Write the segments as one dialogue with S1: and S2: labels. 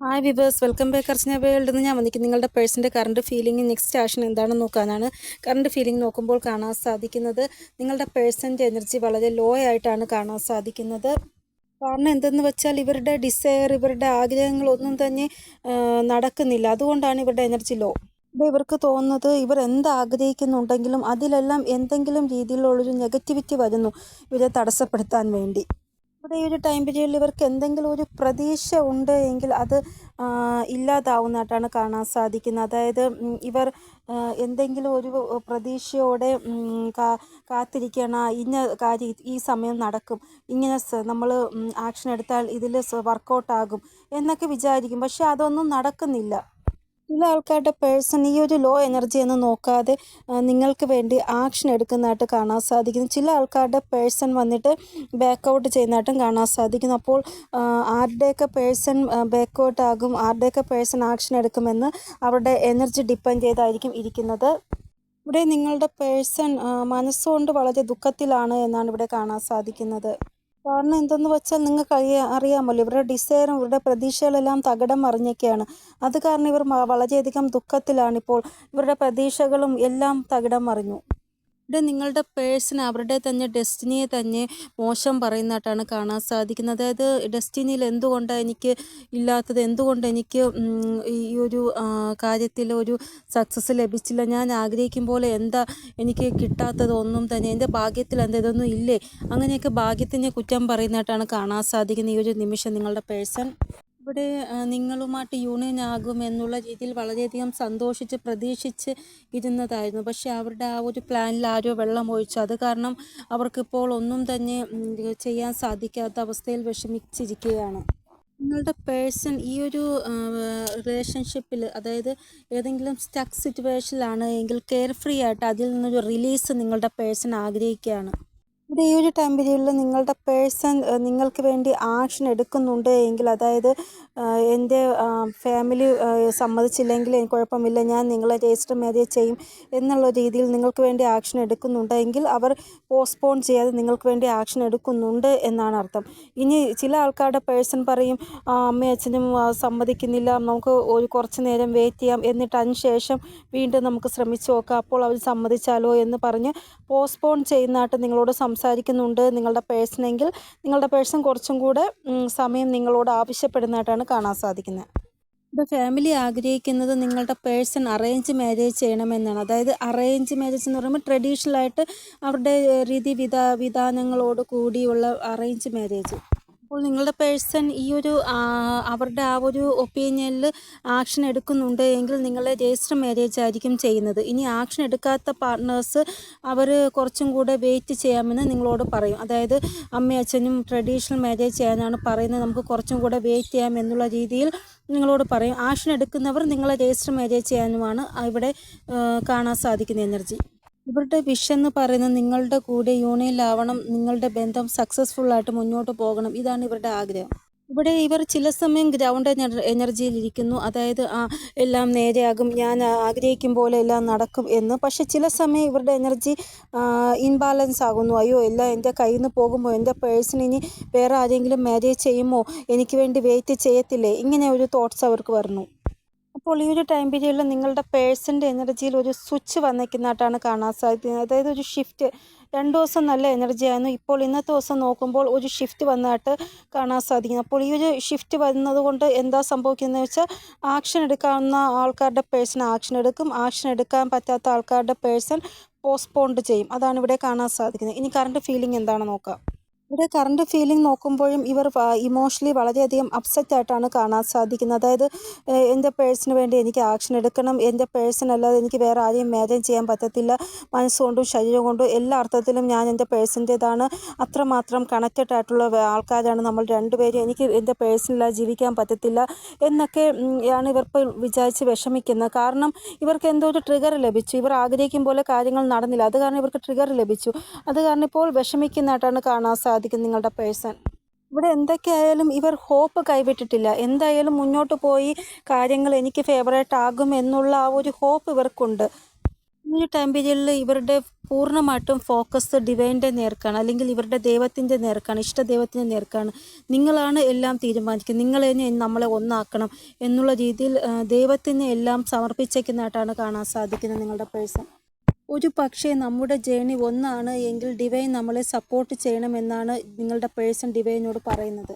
S1: Hi viewers welcome back Archana world എന്ന് ഞാൻ വന്നിരിക്കും നിങ്ങളുടെ പേഴ്സിന്റെ കറണ്ട് ഫീലിംഗ് നെക്സ്റ്റ് ആക്ഷൻ എന്താണെന്ന് നോക്കാനാണ്. കറണ്ട് ഫീലിംഗ് നോക്കുമ്പോൾ കാണാൻ സാധിക്കുന്നത് നിങ്ങളുടെ പേഴ്സന്റെ എനർജി വളരെ ലോ ആയിട്ടാണ് കാണാൻ സാധിക്കുന്നത്. കാരണം എന്തെന്ന് വെച്ചാൽ ഇവരുടെ ഡിസയർ ഇവരുടെ ആഗ്രഹങ്ങളൊന്നും തന്നെ നടക്കുന്നില്ല. അതുകൊണ്ടാണ് ഇവരുടെ എനർജി ലോ ഇവിടെ ഇവർക്ക് തോന്നുന്നത് ഇവർ എന്ത് ആഗ്രഹിക്കുന്നുണ്ടെങ്കിലും അതിലെല്ലാം എന്തെങ്കിലും രീതിയിലുള്ളൊരു നെഗറ്റിവിറ്റി വരുന്നു. ഇവരെ തടസ്സപ്പെടുത്താൻ വേണ്ടി. ഇവിടെ ഈ ഒരു ടൈം പീരീഡിൽ ഇവർക്ക് എന്തെങ്കിലും ഒരു പ്രതീക്ഷ ഉണ്ട് എങ്കിൽ അത് ഇല്ലാതാവുന്നതായിട്ടാണ് കാണാൻ സാധിക്കുന്നത്. അതായത് ഇവർ എന്തെങ്കിലും ഒരു പ്രതീക്ഷയോടെ കാത്തിരിക്കണ ഇന്ന കാര്യം ഈ സമയം നടക്കും. ഇങ്ങനെ നമ്മൾ ആക്ഷൻ എടുത്താൽ ഇതിൽ വർക്കൗട്ട് ആകും എന്നൊക്കെ വിചാരിക്കും. പക്ഷെ അതൊന്നും നടക്കുന്നില്ല. ചില ആൾക്കാരുടെ പേഴ്സൺ ഈ ഒരു ലോ എനർജി എന്ന് നോക്കാതെ നിങ്ങൾക്ക് വേണ്ടി ആക്ഷൻ എടുക്കുന്നതായിട്ട് കാണാൻ സാധിക്കുന്നു. ചില ആൾക്കാരുടെ പേഴ്സൺ വന്നിട്ട് ബാക്കൗട്ട് ചെയ്യുന്നതായിട്ടും കാണാൻ സാധിക്കുന്നു. അപ്പോൾ ആരുടെയൊക്കെ പേഴ്സൺ ബാക്കൗട്ട് ആകും ആരുടെയൊക്കെ പേഴ്സൺ ആക്ഷൻ എടുക്കുമെന്ന് അവരുടെ എനർജി ഡിപ്പെൻഡ് ചെയ്തായിരിക്കും ഇരിക്കുന്നത്. ഇവിടെ നിങ്ങളുടെ പേഴ്സൺ മനസ്സുകൊണ്ട് വളരെ ദുഃഖത്തിലാണ് എന്നാണ് ഇവിടെ കാണാൻ സാധിക്കുന്നത്. കാരണം എന്തെന്ന് വെച്ചാൽ നിങ്ങൾക്ക് അറിയാ അറിയാമല്ലോ ഇവരുടെ ഡിസയറും ഇവരുടെ പ്രതീക്ഷകളെല്ലാം തകിടം മറിഞ്ഞൊക്കെയാണ്. അത് കാരണം ഇവർ വളരെയധികം ദുഃഖത്തിലാണിപ്പോൾ. ഇവരുടെ പ്രതീക്ഷകളും എല്ലാം തകിടം മറിഞ്ഞു. ഇവിടെ നിങ്ങളുടെ പേഴ്സൺ അവരുടെ തന്നെ ഡെസ്റ്റിനിയെ തന്നെ മോശം പറയുന്നതായിട്ടാണ് കാണാൻ സാധിക്കുന്നത്. അതായത് ഡെസ്റ്റിനിയിൽ എന്തുകൊണ്ടാണ് എനിക്ക് ഇല്ലാത്തത്? എന്തുകൊണ്ട് എനിക്ക് ഈ ഒരു കാര്യത്തിൽ ഒരു സക്സസ് ലഭിച്ചില്ല? ഞാൻ ആഗ്രഹിക്കും പോലെ എന്താ എനിക്ക് കിട്ടാത്തത്? ഒന്നും തന്നെ എന്റെ ഭാഗ്യത്തിൽ എന്താ ഇതൊന്നും ഇല്ലേ? അങ്ങനെയൊക്കെ ഭാഗ്യത്തിനെ കുറ്റം പറയുന്നതായിട്ടാണ് കാണാൻ സാധിക്കുന്നത് ഈ ഒരു നിമിഷം നിങ്ങളുടെ പേഴ്സൺ. ഇവിടെ നിങ്ങളുമായിട്ട് യൂണിയൻ ആകും എന്നുള്ള രീതിയിൽ വളരെയധികം സന്തോഷിച്ച് പ്രതീക്ഷിച്ച് ഇരുന്നതായിരുന്നു. പക്ഷേ അവരുടെ ആ ഒരു പ്ലാനിൽ ആരോ വെള്ളം ഒഴിച്ചു. അത് കാരണം അവർക്കിപ്പോൾ ഒന്നും തന്നെ ചെയ്യാൻ സാധിക്കാത്ത അവസ്ഥയിൽ വിഷമിച്ചിരിക്കുകയാണ്. നിങ്ങളുടെ പേഴ്സൺ ഈ ഒരു റിലേഷൻഷിപ്പിൽ അതായത് ഏതെങ്കിലും സ്റ്റക്ക് സിറ്റുവേഷനിലാണ് എങ്കിൽ കെയർ ഫ്രീ ആയിട്ട് അതിൽ നിന്നൊരു റിലീസ് നിങ്ങളുടെ പേഴ്സൺ ആഗ്രഹിക്കുകയാണ്. ഇവിടെ ഈ ഒരു ടൈം പീരീഡിൽ നിങ്ങളുടെ പേഴ്സൺ നിങ്ങൾക്ക് വേണ്ടി ആക്ഷൻ എടുക്കുന്നുണ്ട് എങ്കിൽ അതായത് എന്റെ ഫാമിലി സമ്മതിച്ചില്ലെങ്കിൽ കുഴപ്പമില്ല ഞാൻ നിങ്ങളെ രജിസ്റ്റർ മാരേജ് ചെയ്യും എന്നുള്ള രീതിയിൽ നിങ്ങൾക്ക് വേണ്ടി ആക്ഷൻ എടുക്കുന്നുണ്ടെങ്കിൽ അവർ പോസ്റ്റ്പോൺ ചെയ്യാതെ നിങ്ങൾക്ക് വേണ്ടി ആക്ഷൻ എടുക്കുന്നുണ്ട് എന്നാണ് അർത്ഥം. ഇനി ചില ആൾക്കാരുടെ പേഴ്സൺ പറയും "ആ, അമ്മയും അച്ഛനും സമ്മതിക്കുന്നില്ല നമുക്ക് ഒരു കുറച്ച് നേരം വെയിറ്റ് ചെയ്യാം എന്നിട്ട് അതിന് ശേഷം വീണ്ടും നമുക്ക് ശ്രമിച്ചു നോക്കാം അപ്പോൾ അവർ സമ്മതിച്ചാലോ? എന്ന് പറഞ്ഞ് പോസ്റ്റ്പോൺ ചെയ്യുന്നതായിട്ട് നിങ്ങളോട് സംസാരിക്കുന്നുണ്ട് നിങ്ങളുടെ പേഴ്സണെങ്കിൽ നിങ്ങളുടെ പേഴ്സൺ കുറച്ചും കൂടെ സമയം നിങ്ങളോട് ആവശ്യപ്പെടുന്നതായിട്ടാണ് കാണാൻ സാധിക്കുന്നത്. ഇപ്പോൾ ഫാമിലി ആഗ്രഹിക്കുന്നത് നിങ്ങളുടെ പേഴ്സൺ അറേഞ്ച് മാരേജ് ചെയ്യണമെന്നാണ്. അതായത് അറേഞ്ച് മാരേജ് എന്ന് പറയുമ്പോൾ ട്രഡീഷണൽ ആയിട്ട് അവരുടെ രീതി വിധാ വിധാനങ്ങളോട് കൂടിയുള്ള അറേഞ്ച് മാരേജ് അപ്പോൾ നിങ്ങളുടെ പേഴ്സൺ ഈ ഒരു അവരുടെ ആ ഒരു ഒപ്പീനിയനിൽ ആക്ഷൻ എടുക്കുന്നുണ്ട് എങ്കിൽ നിങ്ങളെ രജിസ്റ്റർ മാരേജ് ആയിരിക്കും ചെയ്യുന്നത്. ഇനി ആക്ഷൻ എടുക്കാത്ത പാർട്ട്നേഴ്സ് അവർ കുറച്ചും കൂടെ വെയിറ്റ് ചെയ്യാമെന്ന് നിങ്ങളോട് പറയും. അതായത് അമ്മയും അച്ഛനും ട്രഡീഷണൽ മാരേജ് ചെയ്യാനാണ് പറയുന്നത്. നമുക്ക് കുറച്ചും കൂടെ വെയിറ്റ് ചെയ്യാം എന്നുള്ള രീതിയിൽ നിങ്ങളോട് പറയും. ആക്ഷൻ എടുക്കുന്നവർ നിങ്ങളെ രജിസ്റ്റർ മാരേജ് ചെയ്യാനുമാണ് ഇവിടെ കാണാൻ സാധിക്കുന്ന എനർജി. ഇവരുടെ വിഷ് എന്ന് പറയുന്നത് നിങ്ങളുടെ കൂടെ യൂണിയനിലാവണം നിങ്ങളുടെ ബന്ധം സക്സസ്ഫുൾ ആയിട്ട് മുന്നോട്ട് പോകണം ഇതാണ് ഇവരുടെ ആഗ്രഹം. ഇവിടെ ഇവർ ചില സമയം ഗ്രൗണ്ട് എനർജിയിൽ ഇരിക്കുന്നു. അതായത് ആ എല്ലാം നേരെയാകും ഞാൻ ആഗ്രഹിക്കും പോലെ എല്ലാം നടക്കും എന്ന്. പക്ഷെ ചില സമയം ഇവരുടെ എനർജി ഇൻബാലൻസ് ആകുന്നു. അയ്യോ എല്ലാം എന്റെ കയ്യിൽ നിന്ന് പോകുമ്പോൾ എന്റെ പേഴ്സൺ ഇനി വേറെ ആരെങ്കിലും മാരേജ് ചെയ്യുമോ? എനിക്ക് വേണ്ടി വെയിറ്റ് ചെയ്യത്തില്ലേ? ഇങ്ങനെ ഒരു തോട്ട്സ് അവർക്ക് വരുന്നു. അപ്പോൾ ഈ ഒരു ടൈം പീരീഡിൽ നിങ്ങളുടെ പേഴ്സന്റെ എനർജിയിൽ ഒരു സ്വിച്ച് വന്നിരിക്കുന്നതായിട്ടാണ് കാണാൻ സാധിക്കുന്നത്. അതായത് ഒരു ഷിഫ്റ്റ് രണ്ട് ദിവസം നല്ല എനർജി ആയിരുന്നു. ഇപ്പോൾ ഇന്നത്തെ ദിവസം നോക്കുമ്പോൾ ഒരു ഷിഫ്റ്റ് വന്നതായിട്ട് കാണാൻ സാധിക്കുന്നു. അപ്പോൾ ഈ ഒരു ഷിഫ്റ്റ് വരുന്നത് കൊണ്ട് എന്താ സംഭവിക്കുന്നത് വെച്ചാൽ ആക്ഷൻ എടുക്കാവുന്ന ആൾക്കാരുടെ പേഴ്സൺ ആക്ഷൻ എടുക്കും. ആക്ഷൻ എടുക്കാൻ പറ്റാത്ത ആൾക്കാരുടെ പേഴ്സൺ പോസ്റ്റ്പോണ്ട് ചെയ്യും. അതാണ് ഇവിടെ കാണാൻ സാധിക്കുന്നത്. ഇനി കറണ്ട് ഫീലിംഗ് എന്താണെന്ന് നോക്കാം. ഇവിടെ കറണ്ട് ഫീലിംഗ് നോക്കുമ്പോഴും ഇവർ ഇമോഷണലി വളരെയധികം അപ്സെറ്റ് ആയിട്ടാണ് കാണാൻ സാധിക്കുന്നത്. അതായത് എന്റെ പേഴ്സിന് വേണ്ടി എനിക്ക് ആക്ഷൻ എടുക്കണം എന്റെ പേഴ്സൺ അല്ലാതെ എനിക്ക് വേറെ ആരെയും മാനേജ് ചെയ്യാൻ പറ്റത്തില്ല മനസ്സുകൊണ്ടും ശരീരം കൊണ്ടും എല്ലാ അർത്ഥത്തിലും ഞാൻ എന്റെ പേഴ്സിന്റേതാണ്. അത്രമാത്രം കണക്റ്റഡ് ആയിട്ടുള്ള ആൾക്കാരാണ് നമ്മൾ രണ്ടുപേരും. എനിക്ക് എന്റെ പേഴ്സണില്ലാതെ ജീവിക്കാൻ പറ്റത്തില്ല എന്നൊക്കെ ആണ് ഇവർ ഇപ്പോൾ വിചാരിച്ച് വിഷമിക്കുന്നത്. കാരണം ഇവർക്ക് എന്തോ ഒരു ട്രിഗർ ലഭിച്ചു. ഇവർ ആഗ്രഹിക്കും പോലെ കാര്യങ്ങൾ നടന്നില്ല. അത് കാരണം ഇവർക്ക് ട്രിഗർ ലഭിച്ചു. അത് കാരണം ഇപ്പോൾ വിഷമിക്കുന്നതായിട്ടാണ് കാണാൻ സാധിക്കുന്നത്. നിങ്ങളുടെ പേഴ്സൺ. ഇവിടെ എന്തൊക്കെയായാലും ഇവർ ഹോപ്പ് കൈവിട്ടിട്ടില്ല. എന്തായാലും മുന്നോട്ട് പോയി കാര്യങ്ങൾ എനിക്ക് ഫേവറേറ്റ് ആകും എന്നുള്ള ആ ഒരു ഹോപ്പ് ഇവർക്കുണ്ട്. ഈ ടൈം പീരിയഡിൽ ഇവരുടെ പൂർണമായിട്ടും ഫോക്കസ് ഡിവൈന്റെ നേർക്കാണ്. അല്ലെങ്കിൽ ഇവരുടെ ദൈവത്തിന്റെ നേർക്കാണ്. ഇഷ്ട ദൈവത്തിന്റെ നേർക്കാണ്. നിങ്ങളാണ് എല്ലാം തീരുമാനിക്കുന്നത് നിങ്ങൾ തന്നെ നമ്മളെ ഒന്നാക്കണം എന്നുള്ള രീതിയിൽ ദൈവത്തിന് എല്ലാം സമർപ്പിച്ചേക്കുന്നതായിട്ടാണ് കാണാൻ സാധിക്കുന്നത് നിങ്ങളുടെ പേഴ്സൺ. ഒരു പക്ഷേ നമ്മുടെ ജേണി ഒന്നാണ് എങ്കിൽ ഡിവൈൻ നമ്മളെ സപ്പോർട്ട് ചെയ്യണമെന്നാണ് നിങ്ങളുടെ പേഴ്സൺ ഡിവൈനോട് പറയുന്നത്.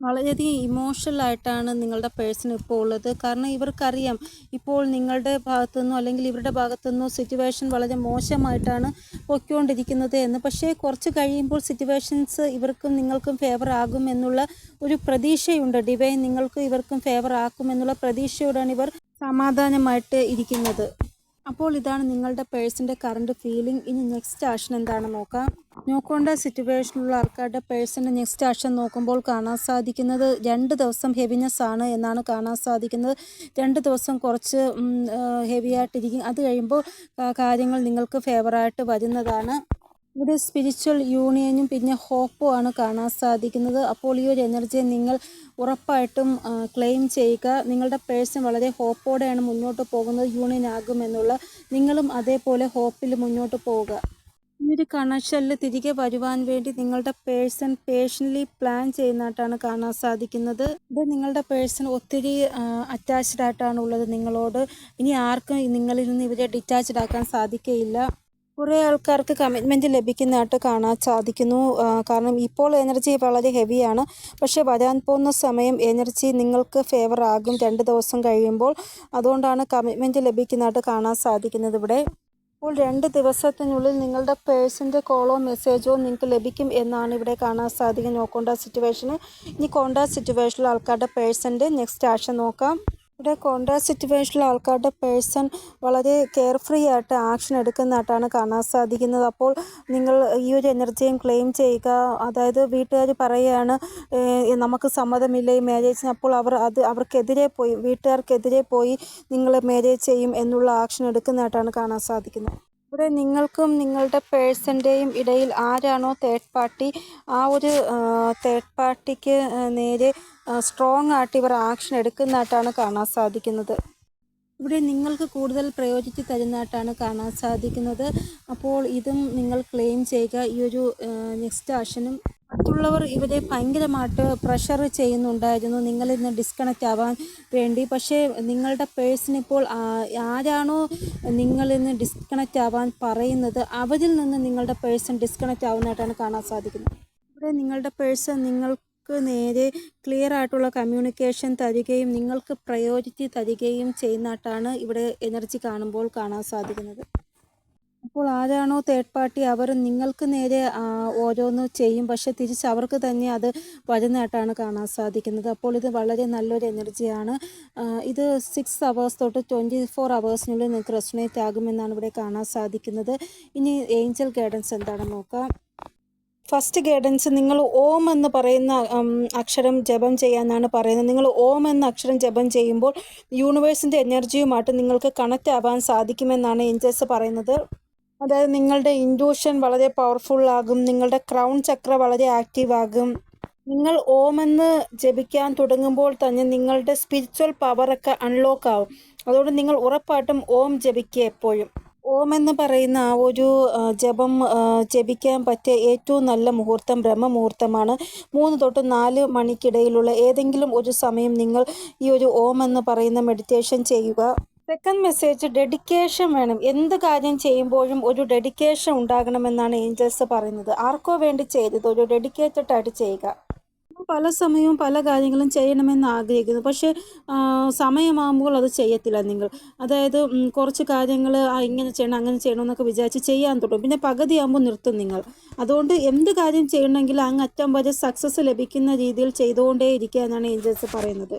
S1: വളരെയധികം ഇമോഷണൽ ആയിട്ടാണ് നിങ്ങളുടെ പേഴ്സൺ ഇപ്പോൾ ഉള്ളത്. കാരണം ഇവർക്കറിയാം ഇപ്പോൾ നിങ്ങളുടെ ഭാഗത്തു നിന്നോ അല്ലെങ്കിൽ ഇവരുടെ ഭാഗത്തു നിന്നോ സിറ്റുവേഷൻ വളരെ മോശമായിട്ടാണ് പൊയ്ക്കൊണ്ടിരിക്കുന്നത് എന്ന്. പക്ഷേ കുറച്ച് കഴിയുമ്പോൾ സിറ്റുവേഷൻസ് ഇവർക്കും നിങ്ങൾക്കും ഫേവർ ആകും എന്നുള്ള ഒരു പ്രതീക്ഷയുണ്ട്. ഡിവൈൻ നിങ്ങൾക്കും ഇവർക്കും ഫേവർ ആക്കും എന്നുള്ള പ്രതീക്ഷയോടാണ് ഇവർ സമാധാനമായിട്ട് ഇരിക്കുന്നത്. അപ്പോൾ ഇതാണ് നിങ്ങളുടെ പേഴ്സിന്റെ കറണ്ട് ഫീലിംഗ് ഇനി നെക്സ്റ്റ് ആക്ഷൻ എന്താണെന്ന് നോക്കാം? നോക്കേണ്ട സിറ്റുവേഷനിലുള്ള ആൾക്കാരുടെ പേഴ്സിന്റെ നെക്സ്റ്റ് ആക്ഷൻ നോക്കുമ്പോൾ കാണാൻ സാധിക്കുന്നത് രണ്ട് ദിവസം ഹെവിനെസ് ആണ് എന്നാണ് കാണാൻ സാധിക്കുന്നത്. രണ്ട് ദിവസം കുറച്ച് ഹെവി ആയിട്ടിരിക്കും. അത് കഴിയുമ്പോൾ കാര്യങ്ങൾ നിങ്ങൾക്ക് ഫേവറായിട്ട് വരുന്നതാണ്. ഇവിടെ സ്പിരിച്വൽ യൂണിയനും പിന്നെ ഹോപ്പും ആണ് കാണാൻ സാധിക്കുന്നത്. അപ്പോൾ ഈ ഒരു എനർജിയെ നിങ്ങൾ ഉറപ്പായിട്ടും ക്ലെയിം ചെയ്യുക. നിങ്ങളുടെ പേഴ്സൺ വളരെ ഹോപ്പോടെയാണ് മുന്നോട്ട് പോകുന്നത് യൂണിയൻ ആകുമെന്നുള്ള. നിങ്ങളും അതേപോലെ ഹോപ്പിൽ മുന്നോട്ട് പോവുക. ഈ ഒരു കണക്ഷനിൽ തിരികെ വരുവാൻ വേണ്ടി നിങ്ങളുടെ പേഴ്സൺ പേഷ്യന്റ്ലി പ്ലാൻ ചെയ്യുന്നതായിട്ടാണ് കാണാൻ സാധിക്കുന്നത്. ഇത് നിങ്ങളുടെ പേഴ്സൺ ഒത്തിരി അറ്റാച്ച്ഡ് ആയിട്ടാണ് ഉള്ളത് നിങ്ങളോട്. ഇനി ആർക്കും നിങ്ങളിൽ നിന്ന് ഇവരെ ഡിറ്റാച്ച്ഡ് ആക്കാൻ സാധിക്കുകയില്ല കുറേ ആൾക്കാർക്ക് കമ്മിറ്റ്മെന്റ് ലഭിക്കുന്നതായിട്ട് കാണാൻ സാധിക്കുന്നു. കാരണം ഇപ്പോൾ എനർജി വളരെ ഹെവിയാണ് പക്ഷേ വരാൻ പോകുന്ന സമയം എനർജി നിങ്ങൾക്ക് ഫേവർ ആകും രണ്ട് ദിവസം കഴിയുമ്പോൾ. അതുകൊണ്ടാണ് കമ്മിറ്റ്മെന്റ് ലഭിക്കുന്നതായിട്ട് കാണാൻ സാധിക്കുന്നത് ഇവിടെ. ഇപ്പോൾ രണ്ട് ദിവസത്തിനുള്ളിൽ നിങ്ങളുടെ പേഴ്സിന്റെ കോളോ മെസ്സേജോ നിങ്ങൾക്ക് ലഭിക്കും എന്നാണ് ഇവിടെ കാണാൻ സാധിക്കുന്നത്. നോക്കേണ്ട സിറ്റുവേഷന് ഇനി കോണ്ടാക്ട് സിറ്റുവേഷനിൽ ആൾക്കാരുടെ പേഴ്സന്റെ നെക്സ്റ്റ് ആക്ഷൻ നോക്കാം. ഇവിടെ കോണ്ടാക്ട് സിറ്റുവേഷനിൽ ആൾക്കാരുടെ പേഴ്സൺ വളരെ കെയർ ഫ്രീ ആയിട്ട് ആക്ഷൻ എടുക്കുന്നതായിട്ടാണ് കാണാൻ സാധിക്കുന്നത്. അപ്പോൾ നിങ്ങൾ ഈ ഒരു എനർജിയും ക്ലെയിം ചെയ്യുക. അതായത് വീട്ടുകാർ പറയുകയാണ് നമുക്ക് സമ്മതമില്ല ഈ മാരേജിന് അപ്പോൾ അവർ അത് അവർക്കെതിരെ പോയി വീട്ടുകാർക്കെതിരെ പോയി നിങ്ങൾ മാരേജ് ചെയ്യും എന്നുള്ള ആക്ഷൻ എടുക്കുന്നതായിട്ടാണ് കാണാൻ സാധിക്കുന്നത്. ഇവിടെ നിങ്ങൾക്കും നിങ്ങളുടെ പേഴ്സന്റെയും ഇടയിൽ ആരാണോ തേർഡ് പാർട്ടി ആ ഒരു തേർഡ് പാർട്ടിക്ക് നേരെ സ്ട്രോങ് ആയിട്ട് ഇവർ ആക്ഷൻ എടുക്കുന്നതായിട്ടാണ് കാണാൻ സാധിക്കുന്നത്. ഇവിടെ നിങ്ങൾക്ക് കൂടുതൽ പ്രയോജിച്ച് തരുന്നതായിട്ടാണ് കാണാൻ സാധിക്കുന്നത്. അപ്പോൾ ഇതും നിങ്ങൾ ക്ലെയിം ചെയ്യുക. ഈ ഒരു നെക്സ്റ്റ് ആക്ഷനും മറ്റുള്ളവർ ഇവരെ ഭയങ്കരമായിട്ട് പ്രഷർ ചെയ്യുന്നുണ്ടായിരുന്നു. നിങ്ങളിൽ നിന്ന് ഡിസ്കണക്റ്റ് ആവാൻ വേണ്ടി. പക്ഷേ നിങ്ങളുടെ പേഴ്സൺ ഇപ്പോൾ ആരാണോ നിങ്ങളിൽ നിന്ന് ഡിസ്കണക്റ്റ് ആവാൻ പറയുന്നത് അവരിൽ നിന്ന് നിങ്ങളുടെ പേഴ്സൺ ഡിസ്കണക്റ്റ് ആവുന്നതായിട്ടാണ് കാണാൻ സാധിക്കുന്നത്. ഇവിടെ നിങ്ങളുടെ പേഴ്സൺ നിങ്ങൾക്ക് നേരെ ക്ലിയർ ആയിട്ടുള്ള കമ്മ്യൂണിക്കേഷൻ തരികയും നിങ്ങൾക്ക് പ്രയോറിറ്റി തരികയും ചെയ്യുന്നതായിട്ടാണ് ഇവിടെ എനർജി കാണുമ്പോൾ കാണാൻ സാധിക്കുന്നത്. അപ്പോൾ ആരാണോ തേർഡ് പാർട്ടി അവർ നിങ്ങൾക്ക് നേരെ ഓരോന്ന് ചെയ്യും. പക്ഷെ തിരിച്ച് അവർക്ക് തന്നെ അത് വരുന്നതായിട്ടാണ് കാണാൻ സാധിക്കുന്നത്. അപ്പോൾ ഇത് വളരെ നല്ലൊരു എനർജിയാണ് ഇത് സിക്സ് അവേഴ്സ് തൊട്ട് ട്വന്റി ഫോർ അവേഴ്സിനുള്ളിൽ നിങ്ങൾക്ക് റെസണേറ്റ് ആകുമെന്നാണ് ഇവിടെ കാണാൻ സാധിക്കുന്നത്. ഇനി ഏഞ്ചൽ ഗൈഡൻസ് എന്താണെന്ന് നോക്കാം. ഫസ്റ്റ് ഗൈഡൻസ് നിങ്ങൾ ഓം എന്ന് പറയുന്ന അക്ഷരം ജപം ചെയ്യാനാണ് പറയുന്നത്. നിങ്ങൾ ഓം എന്ന അക്ഷരം ജപം ചെയ്യുമ്പോൾ യൂണിവേഴ്സിന്റെ എനർജിയുമായിട്ട് നിങ്ങൾക്ക് കണക്റ്റ് ആവാൻ സാധിക്കുമെന്നാണ് ഏഞ്ചൽസ് പറയുന്നത്. അതായത് നിങ്ങളുടെ ഇൻഡ്യൂഷൻ വളരെ പവർഫുൾ ആകും നിങ്ങളുടെ ക്രൗൺ ചക്ര വളരെ ആക്റ്റീവ് ആകും. നിങ്ങൾ ഓം എന്ന് ജപിക്കാൻ തുടങ്ങുമ്പോൾ തന്നെ നിങ്ങളുടെ സ്പിരിച്വൽ പവറൊക്കെ അൺലോക്ക് ആവും. അതുകൊണ്ട് നിങ്ങൾ ഉറപ്പായിട്ടും ഓം ജപിക്കുക എപ്പോഴും. ഓം എന്ന് പറയുന്ന ആ ഒരു ജപം ജപിക്കാൻ പറ്റിയ ഏറ്റവും നല്ല മുഹൂർത്തം ബ്രഹ്മമുഹൂർത്തമാണ്. മൂന്ന് തൊട്ട് നാല് മണിക്കിടയിലുള്ള ഏതെങ്കിലും ഒരു സമയം നിങ്ങൾ ഈ ഒരു ഓം എന്ന് പറയുന്ന മെഡിറ്റേഷൻ ചെയ്യുക. സെക്കൻഡ് മെസ്സേജ് ഡെഡിക്കേഷൻ വേണം. എന്ത് കാര്യം ചെയ്യുമ്പോഴും ഒരു ഡെഡിക്കേഷൻ ഉണ്ടാകണമെന്നാണ് ഏഞ്ചൽസ് പറയുന്നത്. ആർക്കോ വേണ്ടി ചെയ്തത് ഒരു ഡെഡിക്കേറ്റഡ് ആയിട്ട് ചെയ്യുക. പല സമയവും പല കാര്യങ്ങളും ചെയ്യണമെന്ന് ആഗ്രഹിക്കുന്നു. പക്ഷേ സമയമാകുമ്പോൾ അത് ചെയ്യത്തില്ല നിങ്ങൾ. അതായത് കുറച്ച് കാര്യങ്ങൾ ഇങ്ങനെ ചെയ്യണം അങ്ങനെ ചെയ്യണം എന്നൊക്കെ വിചാരിച്ച് ചെയ്യാൻ തുടങ്ങും. പിന്നെ പകുതിയാകുമ്പോൾ നിർത്തും നിങ്ങൾ. അതുകൊണ്ട് എന്ത് കാര്യം ചെയ്യണമെങ്കിൽ അങ്ങ് അറ്റം വരെ സക്സസ് ലഭിക്കുന്ന രീതിയിൽ ചെയ്തുകൊണ്ടേ ഇരിക്കുക എന്നാണ് ഏഞ്ചൽസ് പറയുന്നത്.